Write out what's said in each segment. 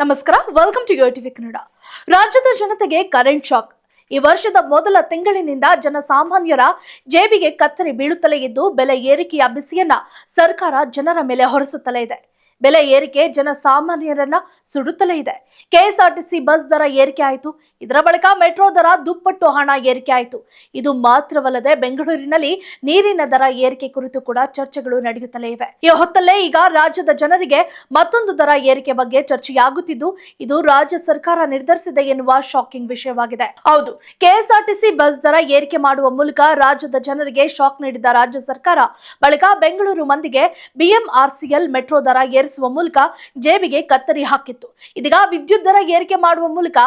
ನಮಸ್ಕಾರ welcome to Yo TV Kannada ರಾಜ್ಯದ ಜನತೆಗೆ ಕರೆಂಟ್ ಶಾಕ್ ಈ ವರ್ಷದ ಮೊದಲ ತಿಂಗಳಿನಿಂದ ಜನಸಾಮಾನ್ಯರ ಜೇಬಿಗೆ ಕತ್ತರಿ ಬೀಳುತ್ತಲೇ ಇದ್ದು, ಬೆಲೆ ಏರಿಕೆಯ ಬಿಸಿಯನ್ನ ಸರ್ಕಾರ ಜನರ ಮೇಲೆ ಹೊರಿಸುತ್ತಲೇ ಇದೆ. ಬೆಲೆ ಏರಿಕೆ ಜನಸಾಮಾನ್ಯರನ್ನ ಸುಡುತ್ತಲೇ ಇದೆ. ಕೆಎಸ್ಆರ್ಟಿಸಿ ಬಸ್ ದರ ಏರಿಕೆ ಆಯಿತು. ಇದರ ಬಳಿಕ ಮೆಟ್ರೋ ದರ ದುಪ್ಪಟ್ಟು ಹಣ ಏರಿಕೆ ಆಯಿತು. ಇದು ಮಾತ್ರವಲ್ಲದೆ ಬೆಂಗಳೂರಿನಲ್ಲಿ ನೀರಿನ ದರ ಏರಿಕೆ ಕುರಿತು ಕೂಡ ಚರ್ಚೆಗಳು ನಡೆಯುತ್ತಲೇ ಇವೆ. ಈ ಹೊತ್ತಲ್ಲೇ ಈಗ ರಾಜ್ಯದ ಜನರಿಗೆ ಮತ್ತೊಂದು ದರ ಏರಿಕೆ ಬಗ್ಗೆ ಚರ್ಚೆಯಾಗುತ್ತಿದ್ದು, ಇದು ರಾಜ್ಯ ಸರ್ಕಾರ ನಿರ್ಧರಿಸಿದೆ ಎನ್ನುವ ಶಾಕಿಂಗ್ ವಿಷಯವಾಗಿದೆ. ಹೌದು, ಕೆಎಸ್ಆರ್ಟಿಸಿ ಬಸ್ ದರ ಏರಿಕೆ ಮಾಡುವ ಮೂಲಕ ರಾಜ್ಯದ ಜನರಿಗೆ ಶಾಕ್ ನೀಡಿದ ರಾಜ್ಯ ಸರ್ಕಾರ, ಬಳಿಕ ಬೆಂಗಳೂರು ಮಂದಿಗೆ ಬಿಎಂಆರ್ಸಿಎಲ್ ಮೆಟ್ರೋ ದರ ಏರಿಸುವ ಮೂಲಕ ಜೇಬಿಗೆ ಕತ್ತರಿ ಹಾಕಿತ್ತು. ಇದೀಗ ವಿದ್ಯುತ್ ದರ ಏರಿಕೆ ಮಾಡುವ ಮೂಲಕ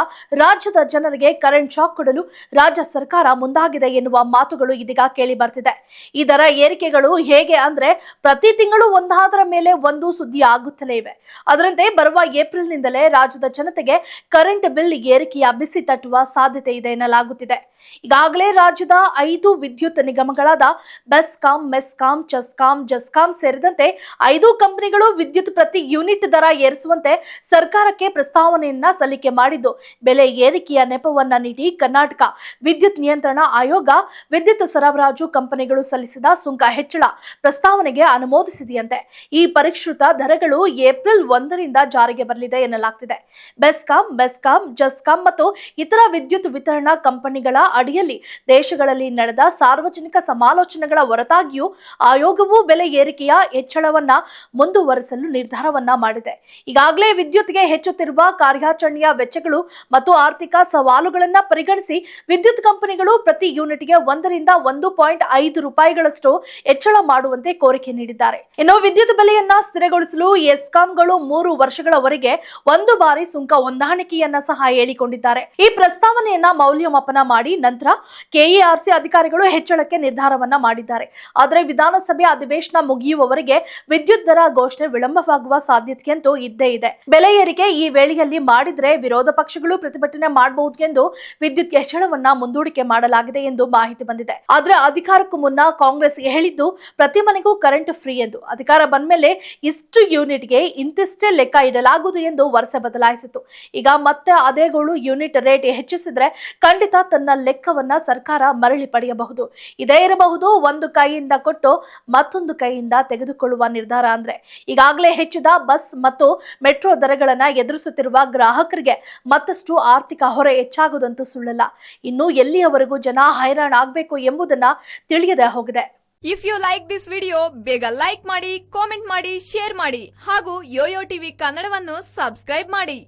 ರಾಜ್ಯದ ಜನರಿಗೆ ಕರೆಂಟ್ ಶಾಕ್ ಕೊಡಲು ರಾಜ್ಯ ಸರ್ಕಾರ ಮುಂದಾಗಿದೆ ಎನ್ನುವ ಮಾತುಗಳು ಇದೀಗ ಕೇಳಿ ಬರ್ತಿದೆ. ಈ ದರ ಏರಿಕೆಗಳು ಹೇಗೆ ಅಂದ್ರೆ ಪ್ರತಿ ತಿಂಗಳು ಒಂದಾದರ ಮೇಲೆ ಒಂದು ಸುದ್ದಿ ಆಗುತ್ತಲೇ ಇವೆ. ಅದರಂತೆ ಬರುವ ಏಪ್ರಿಲ್ನಿಂದಲೇ ರಾಜ್ಯದ ಜನತೆಗೆ ಕರೆಂಟ್ ಬಿಲ್ ಏರಿಕೆಯ ಬಿಸಿ ತಟ್ಟುವ ಸಾಧ್ಯತೆ ಇದೆ ಎನ್ನಲಾಗುತ್ತಿದೆ. ಈಗಾಗಲೇ ರಾಜ್ಯದ ಐದು ವಿದ್ಯುತ್ ನಿಗಮಗಳಾದ ಬೆಸ್ಕಾಂ ಮೆಸ್ಕಾಂ ಚಸ್ಕಾಂ ಜಸ್ಕಾಂ ಸೇರಿದಂತೆ ಐದು ಕಂಪನಿಗಳು ವಿದ್ಯುತ್ ಪ್ರತಿ ಯೂನಿಟ್ ದರ ಏರಿಸುವಂತೆ ಸರ್ಕಾರಕ್ಕೆ ಪ್ರಸ್ತಾವನೆಯನ್ನ ಸಲ್ಲಿಕೆ ಮಾಡಿದ್ದು. ಬೆಲೆ ಏರಿಕೆಯ ನೆಪವನ್ನ ನೀಡಿ ಕರ್ನಾಟಕ ವಿದ್ಯುತ್ ನಿಯಂತ್ರಣ ಆಯೋಗ ವಿದ್ಯುತ್ ಸರಬರಾಜು ಕಂಪನಿಗಳು ಸಲ್ಲಿಸಿದ ಸುಂಕ ಹೆಚ್ಚಳ ಪ್ರಸ್ತಾವನೆಗೆ ಅನುಮೋದಿಸಿದೆಯಂತೆ. ಈ ಪರಿಷ್ಕೃತ ದರಗಳು ಏಪ್ರಿಲ್ ಒಂದರಿಂದ ಜಾರಿಗೆ ಬರಲಿದೆ ಎನ್ನಲಾಗ್ತಿದೆ. ಬೆಸ್ಕಾಂ ಬೆಸ್ಕಾಂ, ಜಸ್ಕಾಂ ಮತ್ತು ಇತರ ವಿದ್ಯುತ್ ವಿತರಣಾ ಕಂಪನಿಗಳ ಅಡಿಯಲ್ಲಿ ದೇಶಗಳಲ್ಲಿ ನಡೆದ ಸಾರ್ವಜನಿಕ ಸಮಾಲೋಚನೆಗಳ ಹೊರತಾಗಿಯೂ ಆಯೋಗವು ಬೆಲೆ ಏರಿಕೆಯ ಹೆಚ್ಚಳವನ್ನ ಮುಂದುವರಿಸಲು ನಿರ್ಧಾರವನ್ನ ಮಾಡಿದೆ. ಈಗಾಗಲೇ ವಿದ್ಯುತ್ಗೆ ಹೆಚ್ಚುತ್ತಿರುವ ಕಾರ್ಯಾಚರಣೆಯ ವೆಚ್ಚಗಳು ಮತ್ತು ಆರ್ಥಿಕ ಸವಾಲುಗಳನ್ನ ಪರಿಗಣಿಸಿ ವಿದ್ಯುತ್ ಕಂಪನಿಗಳು ಪ್ರತಿ ಯೂನಿಟ್ಗೆ ಒಂದರಿಂದ ಒಂದು ಪಾಯಿಂಟ್ ಐದು ರೂಪಾಯಿಗಳಷ್ಟು ಹೆಚ್ಚಳ ಮಾಡುವಂತೆ ಕೋರಿಕೆ ನೀಡಿದ್ದಾರೆ. ಇನ್ನು ವಿದ್ಯುತ್ ಬೆಲೆಯನ್ನ ಸ್ಥಿರಗೊಳಿಸಲು ಎಸ್ಕಾಂಗಳು ಮೂರು ವರ್ಷಗಳವರೆಗೆ ಒಂದು ಬಾರಿ ಸುಂಕ ಹೊಂದಾಣಿಕೆಯನ್ನ ಸಹ ಹೇಳಿಕೊಂಡಿದ್ದಾರೆ. ಈ ಪ್ರಸ್ತಾವನೆಯನ್ನ ಮೌಲ್ಯಮಾಪನ ಮಾಡಿ ನಂತರ ಕೆಎಆರ್ಸಿ ಅಧಿಕಾರಿಗಳು ಹೆಚ್ಚಳಕ್ಕೆ ನಿರ್ಧಾರವನ್ನ ಮಾಡಿದ್ದಾರೆ. ಆದರೆ ವಿಧಾನಸಭೆ ಅಧಿವೇಶನ ಮುಗಿಯುವವರೆಗೆ ವಿದ್ಯುತ್ ದರ ಘೋಷಣೆ ವಿಳಂಬವಾಗುವ ಸಾಧ್ಯತೆಯಂತೂ ಇದ್ದೇ ಇದೆ. ಬೆಲೆ ಏರಿಕೆ ಈ ವೇಳೆಯಲ್ಲಿ ಮಾಡಿದ್ರೆ ವಿರೋಧ ಪಕ್ಷಗಳು ಪ್ರತಿಭಟನೆ ಮಾಡಬಹುದು ಎಂದು ವಿದ್ಯುತ್ ಹೆಚ್ಚಳವನ್ನ ಮುಂದೂಡಿಕೆ ಮಾಡಲಾಗಿದೆ ಎಂದು ಮಾಹಿತಿ ಬಂದಿದೆ. ಆದ್ರೆ ಅಧಿಕಾರಕ್ಕೂ ಮುನ್ನ ಕಾಂಗ್ರೆಸ್ ಹೇಳಿದ್ದು, ಪ್ರತಿ ಮನೆಗೂ ಕರೆಂಟ್ ಫ್ರೀ ಎಂದು. ಅಧಿಕಾರ ಬಂದ್ಮೇಲೆ ಇಷ್ಟು ಯೂನಿಟ್ಗೆ ಇಂತಿಷ್ಟೇ ಲೆಕ್ಕ ಇಡಲಾಗುವುದು ಎಂದು ವರ್ಷ ಬದಲಾಯಿಸಿತು. ಈಗ ಮತ್ತೆ ಅದೇ ಗೋಳು ಯೂನಿಟ್ ರೇಟ್ ಹೆಚ್ಚಿಸಿದ್ರೆ ಖಂಡಿತ ತನ್ನ ಲೆಕ್ಕವನ್ನ ಸರ್ಕಾರ ಮರಳಿ ಪಡೆಯಬಹುದು. ಇದೇ ಇರಬಹುದು, ಒಂದು ಕೈಯಿಂದ ಕೊಟ್ಟು ಮತ್ತೊಂದು ಕೈಯಿಂದ ತೆಗೆದುಕೊಳ್ಳುವ ನಿರ್ಧಾರ ಅಂದ್ರೆ. ಈಗಾಗಲೇ ಹೆಚ್ಚಿದ ಬಸ್ ಮತ್ತು ಮೆಟ್ರೋ ದರಗಳನ್ನ ಎದುರಿಸುತ್ತಿರುವ ಗ್ರಾಹಕರಿಗೆ ಮತ್ತಷ್ಟು ಆರ್ಥಿಕ ಹೊರೆ ಹೆಚ್ಚಾಗುವುದಂತೂ ಸುಳ್ಳಲ್ಲ. ಇನ್ನು ಎಲ್ಲಿಯವರೆಗೂ ಜನ ಹೈರಾಣ ಆಗಬೇಕು ಎಂಬುದನ್ನ ತಿಳಿಯದೆ ಹೋಗಿದೆ. If you like this video ಬೇಗ ಲೈಕ್ ಮಾಡಿ ಕಾಮೆಂಟ್ ಮಾಡಿ ಶೇರ್ ಮಾಡಿ ಹಾಗೂ ಯೋಯೋ ಟಿವಿ ಕನ್ನಡವನ್ನು ಸಬ್ಸ್ಕ್ರೈಬ್ ಮಾಡಿ.